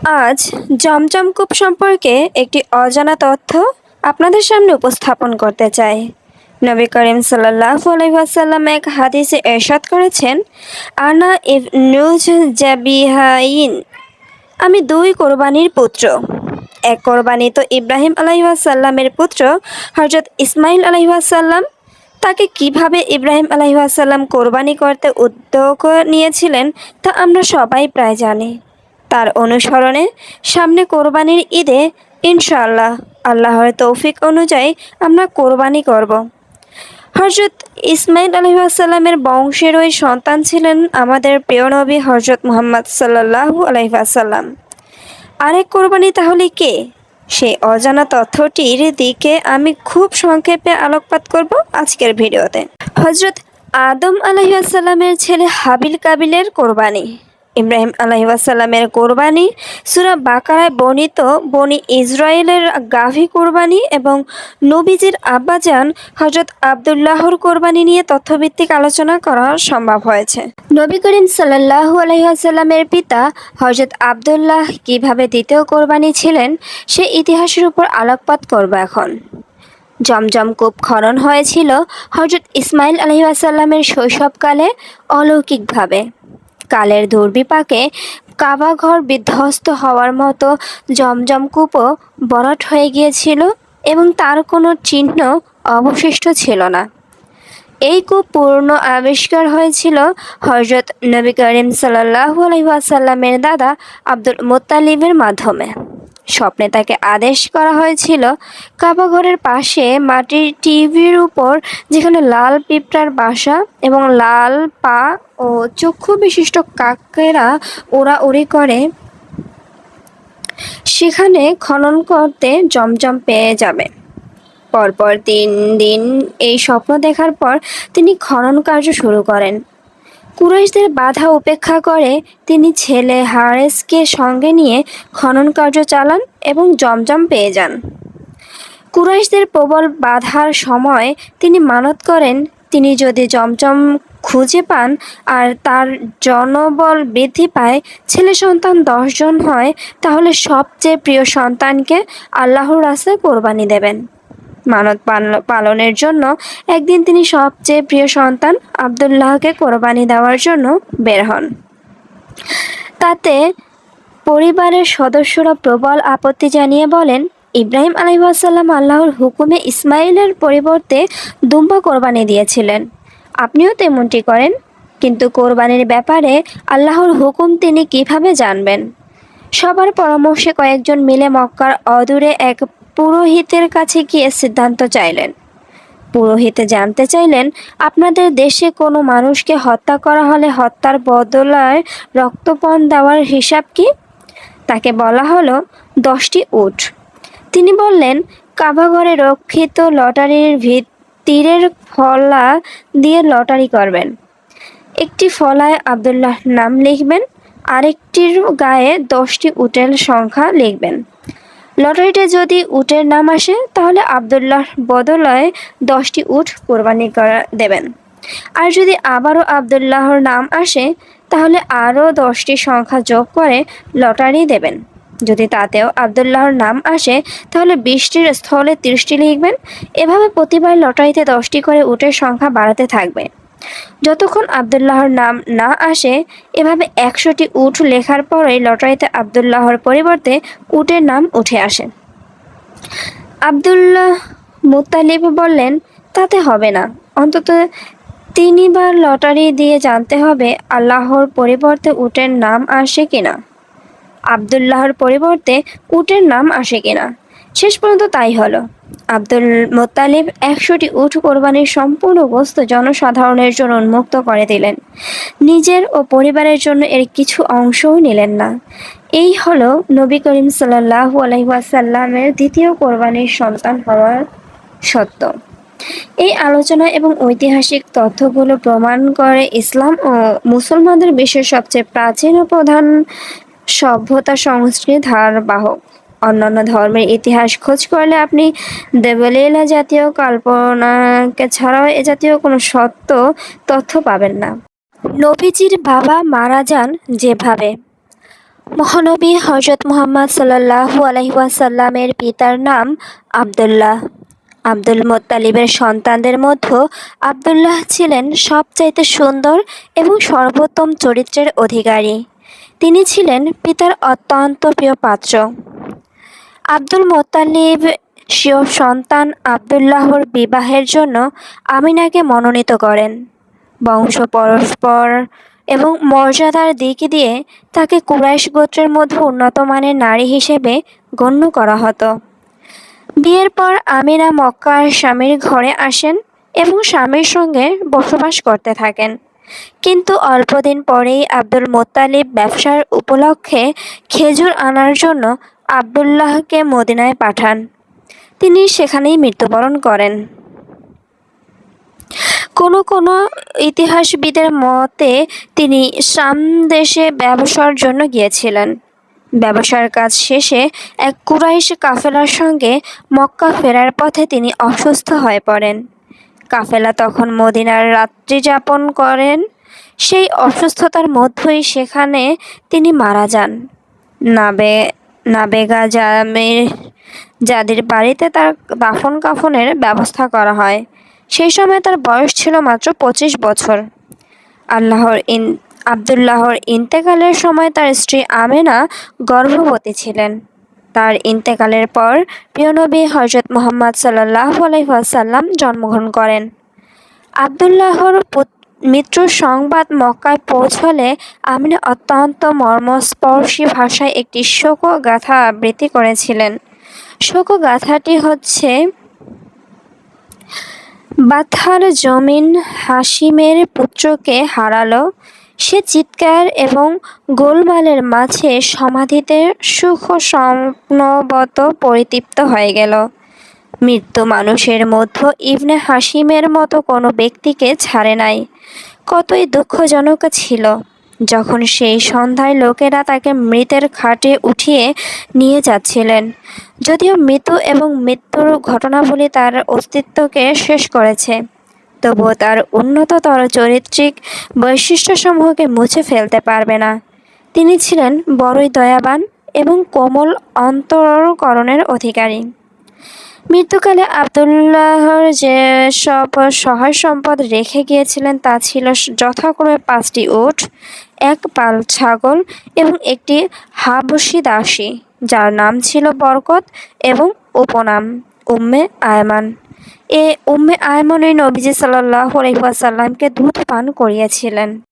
আজ জমজম কূপ সম্পর্কে একটি অজানা তথ্য আপনাদের সামনে উপস্থাপন করতে চাই। নবী করিম সাল্লাহ আলাইসাল্লাম এক হাদিসে এরশাদ করেছেন, আনা ইব নুজ জাবিহাইন আমি দুই কোরবানির পুত্র। এক কোরবানি তো ইব্রাহিম আলাইসাল্লামের পুত্র হজরত ইসমাইল আলাইসাল্লাম তাকে কীভাবে ইব্রাহিম আলাইসাল্লাম কোরবানি করতে উদ্যোগ নিয়েছিলেন তা আমরা সবাই প্রায় জানি। তার অনুসরণে সামনে কোরবানির ঈদে ইনশাআল্লাহ আল্লাহর তৌফিক অনুযায়ী আমরা কোরবানি করব। হজরত ইসমাইল আলহিহাসাল্লামের বংশের ওই সন্তান ছিলেন আমাদের প্রিয় নবী হজরত মোহাম্মদ সাল্লাহু আলহিহাসাল্লাম আরেক কোরবানি তাহলে কে? সেই অজানা তথ্যটির দিকে আমি খুব সংক্ষেপে আলোকপাত করব আজকের ভিডিওতে। হজরত আদম আলহিহাসাল্লামের ছেলে হাবিল কাবিলের কোরবানি। ইব্রাহিম আলাইসাল্লামের কোরবানি। সুরা বাকারায় বর্ণিত বনি ইসরায়েলের গাভী কোরবানি এবং নবীজির আব্বাজান হজরত আবদুল্লাহর কোরবানি নিয়ে তথ্যভিত্তিক আলোচনা করা সম্ভব হয়েছে। নবী করিম সাল্লাহু আলহিহাসাল্লামের পিতা হজরত আবদুল্লাহ কীভাবে দ্বিতীয় কোরবানি ছিলেন, সে ইতিহাসের উপর আলোকপাত করব এখন। জমজম কূপ খনন হয়েছিল হজরত ইসমাইল আলহিহাসাল্লামের শৈশবকালে অলৌকিকভাবে। কালের দুর্বিপাকে কাবাঘর বিধ্বস্ত হওয়ার মতো জমজম কূপও বরট হয়ে গিয়েছিল এবং তার কোনো চিহ্ন অবশিষ্ট ছিল না। এই কূপ পূর্ণ আবিষ্কার হয়েছিল হজরত নবী করিম সাল্লাহু আলহিহাসাল্লামের দাদা আব্দুল মোত্তালিবের মাধ্যমে। স্বপ্নে তাকে আদেশ করা হয়েছিল, কাবাঘরের পাশে মাটির টিভির উপর যেখানে লাল পিঁপড়ার বাসা এবং লাল পা ও চক্ষু বিশিষ্ট কাকেরা ওরা ওড়াউড়ি করে। সেখানে খনন করতে জমজম পেয়ে যাবে। পরপর তিন দিন এই স্বপ্ন দেখার পর তিনি খনন কার্য শুরু করেন। কুরাইশদের বাধা উপেক্ষা করে তিনি ছেলে হারেসকে সঙ্গে নিয়ে খনন কার্য চালান এবং জমজম পেয়ে যান। কুরাইশদের প্রবল বাধার সময় তিনি মানত করেন, তিনি যদি জমজম খুঁজে পান আর তার জনবল বৃদ্ধি পায়, ছেলে সন্তান দশজন হয়, তাহলে সবচেয়ে প্রিয় সন্তানকে আল্লাহর রাস্তায় কোরবানি দেবেন। মানত পালনের জন্য একদিন তিনি সবচেয়ে প্রিয় সন্তান আবদুল্লাহকে কোরবানি দেওয়ার জন্য বের হন। তাতে পরিবারের সদস্যরা প্রবল আপত্তি জানিয়ে বলেন, ইব্রাহিম আলহিহাসাল্লাম আল্লাহর হুকুমে ইসমাইলের পরিবর্তে দুম্বা কোরবানি দিয়েছিলেন। আপনিও তেমনটি করেন। কিন্তু কোরবানির ব্যাপারে আল্লাহর হুকুম তিনি কীভাবে জানবেন? সবার পরামর্শে কয়েকজন মিলে মক্কার অদূরে এক পুরোহিতের কাছে গিয়ে সিদ্ধান্ত চাইলেন। পুরোহিতে জানতে চাইলেন, আপনাদের দেশে কোনো মানুষকে হত্যা করা হলে হত্যার বদলায় রক্তপণ দেওয়ার হিসাব কি? তাকে বলা হলো দশটি উট। তিনি বললেন কাবাঘরে রক্ষিত লটারির ভিত তীরের ফলা দিয়ে লটারি করবেন। একটি ফলায় আবদুল্লাহ নাম লিখবেন, আরেকটির গায়ে দশটি উটের সংখ্যা লিখবেন। লটারিতে যদি উটের নাম আসে, তাহলে আবদুল্লাহ বদলায় দশটি উট কোরবানি করা দেবেন। আর যদি আবারও আবদুল্লাহর নাম আসে, তাহলে আরও দশটি সংখ্যা যোগ করে লটারি দেবেন। যদি তাতেও আবদুল্লাহর নাম আসে, তাহলে বিশটির স্থলে তিরিশটি লিখবেন। এভাবে প্রতিবার লটারিতে দশটি করে উটের সংখ্যা বাড়াতে থাকবে। যতক্ষণ আবদুল্লাহর নাম না আসে, এভাবে একশোটি উট লেখার পরে লটারিতে আবদুল্লাহর পরিবর্তে উটের নাম উঠে আসে। আবদুল্লাহ মুতালিব বললেন, তাতে হবে না। অন্তত তিনবার লটারি দিয়ে জানতে হবে আল্লাহর পরিবর্তে উটের নাম আসে কিনা। আবদুল্লাহর পরিবর্তে উটের নাম আসে কিনা? শেষ পর্যন্ত তাই হলো। আব্দুল মোত্তালিব একশোটি উঠ কোরবানির সম্পূর্ণ বস্তু জনসাধারণের জন্য উন্মুক্ত করে দিলেন। নিজের ও পরিবারের জন্য এর কিছু অংশও নিলেন না। এই হলো নবী করিম সাল্লাহু আলহিহাসাল্লামের দ্বিতীয় কোরবানির সন্তান হওয়ার সত্য। এই আলোচনা এবং ঐতিহাসিক তথ্যগুলো প্রমাণ করে ইসলাম ও মুসলমানদের বিশ্বের সবচেয়ে প্রাচীন ও প্রধান সভ্যতা সংস্কৃতির ধারবাহক। অন্যান্য ধর্মের ইতিহাস খোঁজ করলে আপনি দেবলীলা জাতীয় কল্পনাকে ছাড়াও এ জাতীয় কোনো সত্য তথ্য পাবেন না। নবীজির বাবা মারা যান যেভাবে। মহানবী হজরত মোহাম্মদ সাল্লাল্লাহু আলাইহি ওয়াসাল্লামের পিতার নাম আব্দুল্লাহ। আব্দুল মোত্তালিবের সন্তানদের মধ্যে আব্দুল্লাহ ছিলেন সবচাইতে সুন্দর এবং সর্বোত্তম চরিত্রের অধিকারী। তিনি ছিলেন পিতার অত্যন্ত প্রিয় পাত্র। আব্দুল মোতালিব স্বীয় সন্তান আব্দুল্লাহর বিবাহের জন্য আমিনাকে মনোনীত করেন। বংশ পরস্পর এবং মর্যাদার দিক দিয়ে তাকে কুরাইশ গোত্রের মধ্যে উন্নত মানের নারী হিসেবে গণ্য করা হতো। বিয়ের পর আমিনা মক্কার স্বামীর ঘরে আসেন এবং স্বামীর সঙ্গে বসবাস করতে থাকেন। কিন্তু অল্পদিন পরেই আব্দুল মোত্তালিব ব্যবসার উপলক্ষে খেজুর আনার জন্য আবদুল্লাহকে মদিনায় পাঠান। তিনি সেখানেই মৃত্যুবরণ করেন। কোনো কোনো ইতিহাসবিদের মতে তিনি শাম দেশে ব্যবসার জন্য গিয়েছিলেন। ব্যবসার কাজ শেষে এক কুরাইশ কাফেলার সঙ্গে মক্কা ফেরার পথে তিনি অসুস্থ হয়ে পড়েন। কাফেলা তখন মদিনার রাত্রি যাপন করেন। সেই অসুস্থতার মধ্যেই সেখানে তিনি মারা যান। নাবে, নাবেগা জামের যাদের বাড়িতে তার দাফন কাফনের ব্যবস্থা করা হয়। সেই সময় তার বয়স ছিল মাত্র পঁচিশ বছর। আল্লাহর ইন, আবদুল্লাহর ইন্তেকালের সময় তার স্ত্রী আমেনা গর্ভবতী ছিলেন। তার ইন্তেকালের পর প্রিয়নবী হজরত মোহাম্মদ সাল্লাহ আলহাসাল্লাম জন্মগ্রহণ করেন। আবদুল্লাহর মৃত্যুর সংবাদ মক্কায় পৌঁছলে আমিনা অত্যন্ত মর্মস্পর্শী ভাষায় একটি শোকগাথা আবৃত্তি করেছিলেন। শোকগাথাটি হচ্ছে, বাথার জমিন হাসিমের পুত্রকে হারালো সে চিৎকার এবং গোলমালের মাঝে সমাধিতে সুখ স্বপ্নবত পরিতৃপ্ত হয়ে গেল। মৃত্যু মানুষের মধ্য ইবনে হাসিমের মতো কোনো ব্যক্তিকে ছাড়ে নাই। কতই দুঃখজনক ছিল যখন সেই সন্ধ্যায় লোকেরা তাকে মৃতের খাটে উঠিয়ে নিয়ে যাচ্ছিলেন। যদিও মৃত্যু এবং মৃত্যুর ঘটনাবলী তার অস্তিত্বকে শেষ করেছে। তবুও তার উন্নততর চরিত্রিক বৈশিষ্ট্যসমূহকে মুছে ফেলতে পারবে না। তিনি ছিলেন বড়ই দয়াবান এবং কোমল অন্তরকরণের অধিকারী। মৃত্যুকালে আবদুল্লাহর যে সব সহায় সম্পদ রেখে গিয়েছিলেন তা ছিল যথাক্রমে পাঁচটি উট এক পাল ছাগল এবং একটি হাবসি দাসী, যার নাম ছিল বরকত এবং উপনাম, উম্মে আয়মান। এ উম্মে আয়মনে নবীজি সাল্লাহ আলহিহাসাল্লামকে দুধ পান করিয়েছিলেন।